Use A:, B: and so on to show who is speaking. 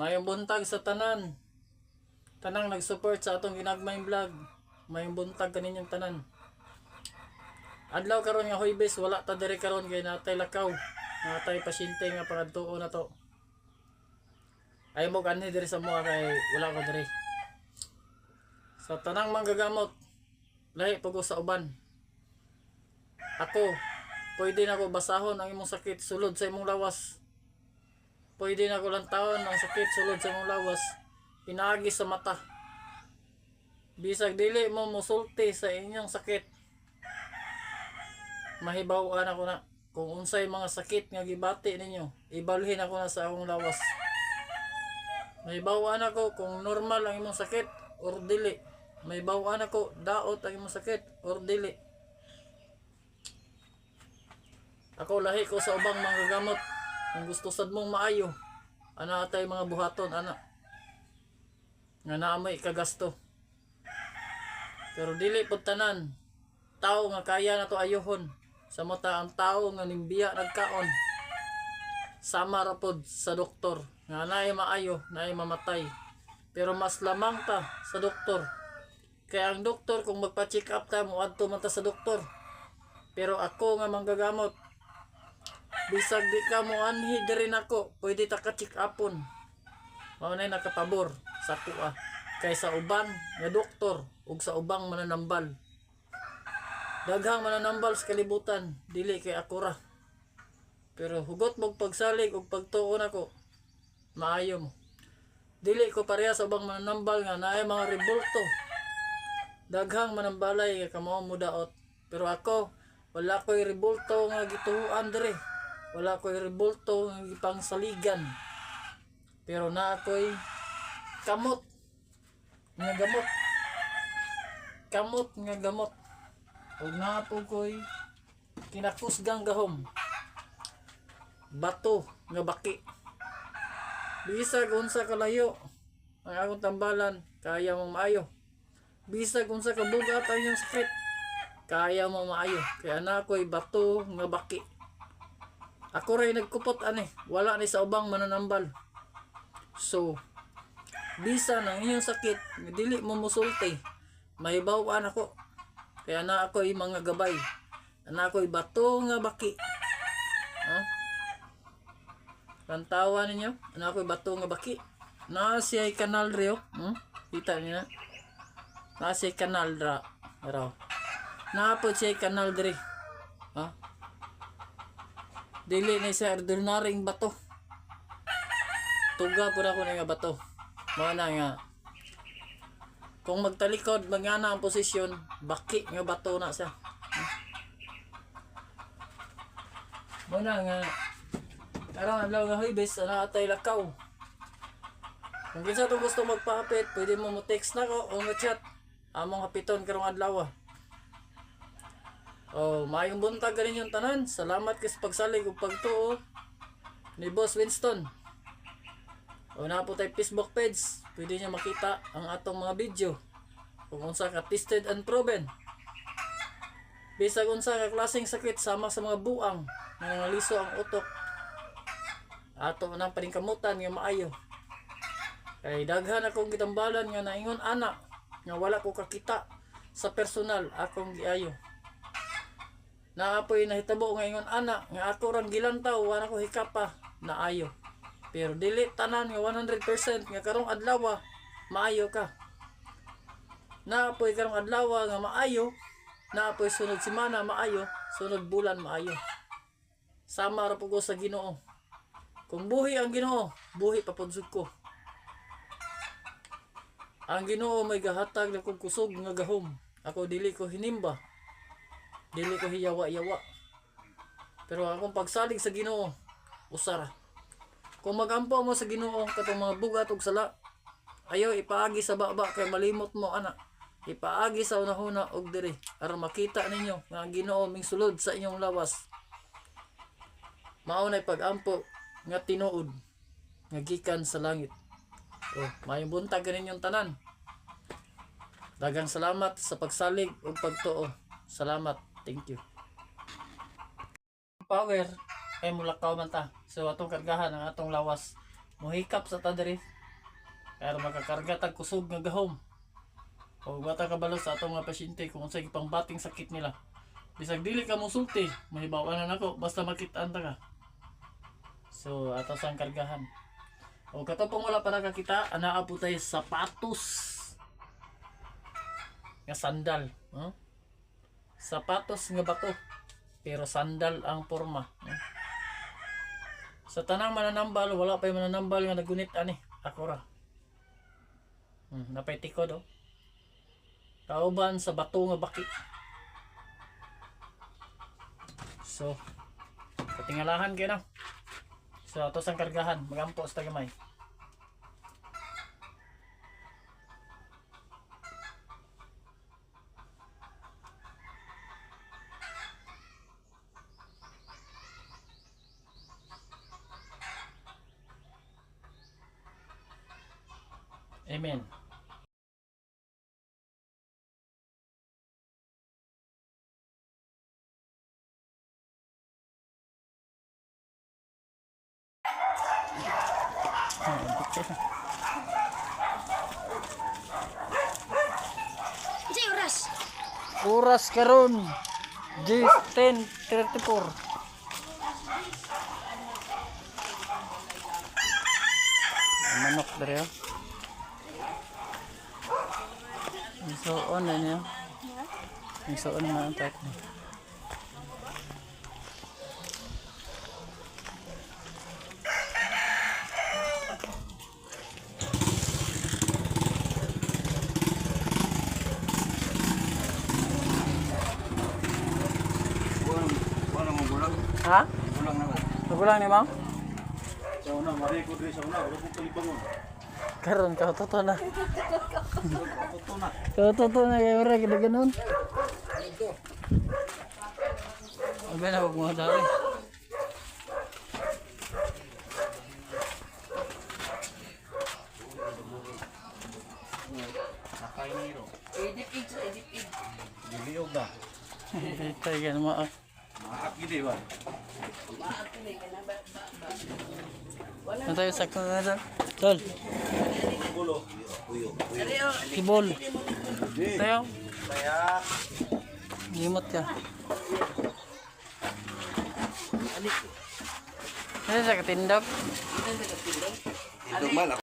A: Mayong buntag sa tanan. Tanang nag-support sa atong ginagmayng vlog. Mayong buntag kaninyong tanan. Adlaw karon nga Huwebes wala ta diri karon kay natay lakaw. Natay pasyente nga pangadtuo na to. Ay mo kanhi diri sa mga kay wala ko diri. Sa tanang manggagamot lahi pag sa uban. Ako, pwede na ko basahon ang imong sakit sulod sa imong lawas. Pwede na ko lang taon ang sakit sulod sa imong lawas. Pinagi sa mata. Bisag dili mo musulti sa inyong sakit. Mahibawan ako na kung unsay mga sakit nga gibati ninyo. Ibalhin ako na sa akong lawas. Mahibawan ako kung normal ang imong sakit or dili. Mahibawan ako daot ang imong sakit or dili. Ako lahi ko sa ubang mga gamot. Kung gusto sad mong maayo, ana atay mga buhaton ana. Nga naamay kagasto. Pero dili pud tanan. Tao nga kaya na to ayohon. Sa mata ang tao nga nimbiya nagkaon. Sama ra pod sa doktor nga naay maayo, naay mamatay. Pero mas lamang ta sa doktor. Kaya ang doktor kung magpa-check up ta mo adto man ta sa doktor. Pero ako nga manggagamot, bisag di ka mo anhi diri nako. Pwede ta ka check upon. Mao na nakapabor sa kuha. Kay sa uban nga doktor ug sa ubang mananambal. Daghang mananambal sa kalibutan dili kay akura pero hugot mog pagsalig ug pagtuo nako maayo mo. Dili ko pareha sa ubang mananambal nga naay mga rebulto daghang manambalay nga kamo mo daot. Pero ako wala ko'y rebulto nga gituhuan dire wala ko'y rebulto nga gipang saligan. Pero na ako'y kamot nga gamot. Kamot nga gamot. Ug na po ko'y kinakusgang gahom. Bato nga baki. Bisag unsa kalayo ang akong tambalan kaya mo maayo. Bisag unsa ka bugat ang iyong sakit kaya mo maayo. Kaya na ako'y bato nga baki ako rin nagkupot ani wala ni sa ubang mananambal. So bisa ng iyong sakit dili mo musulti. Mahibawan ako. Kaya na ako'y mga gabay. Na ako'y bato nga baki. Oh? kantawa ninyo? Na ako'y bato nga baki. Na siya'y kanal rio hmm? kita niyo na? Na siya'y kanal ra raw. Na po siya'y kanal diri. Ha dili na sa ordinaryong bato. Tuga po na ko na nga bato. Mga na nga. Kung magtalikod magana ang posisyon baki nga bato na siya. Muna nga. Karang adlaw nga huibis ana atay lakaw. Kung kinsa to gusto magpahapit pwede mo mo text na ko o mo-chat among hapiton karong adlaw ah. Oh, maayong buntag ganin yung tanan. Salamat sa pagsalig ug pagtuo ni Boss Winston. O na po tayo Facebook page. Pwede niyo makita ang atong mga video. Kung unsa ka tested and proven. Bisag unsa ka klaseng sakit sama sa mga buang nga naliso ang utok. Ato nang paningkamutan nga maayo. Kay daghan akong gitambalan nga naingon ana nga wala ko kakita sa personal akong giayo naapoy nahitabo nga ingon ana nga ako rang gilantaw wala ko hikapa. Na ayo pero dili tanan nga 100% nga karong adlaw maayo ka. Naapoy karong adlaw nga maayo. Naapoy sunod semana maayo. Sunod bulan maayo. Sama ra ko sa Ginoo. Kung buhi ang Ginoo buhi papudsog ko. Ang Ginoo may gahatag na kong kusog nga gahom. Ako dili ko hinimba dili ko hiyawa-yawa. Pero akong pagsalig sa Ginoo, usara. Kung magampo mo sa Ginoo katong mga bugat ug sala, ayaw ipaagi sa baba kay malimot mo ana. Ipaagi sa unahuna og diri aron makita ninyo nga ang Ginoo ming sulod sa inyong lawas. Mao nay pagampo nga tinuod nga gikan sa langit. Oh, mayong buntag kaninyong tanan. Dagang salamat sa pagsalig ug pagtuo. Salamat. Thank you. Power ay mulakaw man ta. So atong kargahan ang atong lawas Mohikap sa tadiri. Kaya makakarga tag kusog nga gahom. O bata kabalo sa atong mga pasyente kung unsay pangbating sakit nila. Bisag dili ka musulti, mahibaw na nako basta makitaan ta ka. So ato sang kargahan. O katopong wala pa nakakita, anaa po tayo sapatos. Nga sandal. Huh? Sapatos nga bato. Pero sandal ang forma. Sa tanang mananambal, wala pa yung mananambal nga nagunit ani. Ako ra. Hmm, napay tikod oh. Kauban sa bato nga baki. So, katingalahan kayo na. So, ato sang kargahan. Magampo sa tagamay. Amen.
B: Kasi oras.
A: Oras karon. 10:34. Manok dere. oh. Ang suon na niya. Ang suon na ang tat.
C: Wala mo bulang.
A: Ha?
C: Bulang na ba?
A: Nagulang ni ma'am?
C: Sa una, mari ko diri sa una, wala ko palibangon.
A: Karon ka toto na.
C: Toto na.
A: Ka toto na kay ora gid ganon. Abi na wag mo dali.
C: Sakay ni ro. Diliog na.
A: Kita gan mo.
C: Maak gidi ba?
A: Ano tayo sakto na dyan? Tol.
C: Uyo.
A: kibol. Tayo,
C: Kaya
A: limot ka. Ano sa katindog?
C: ito man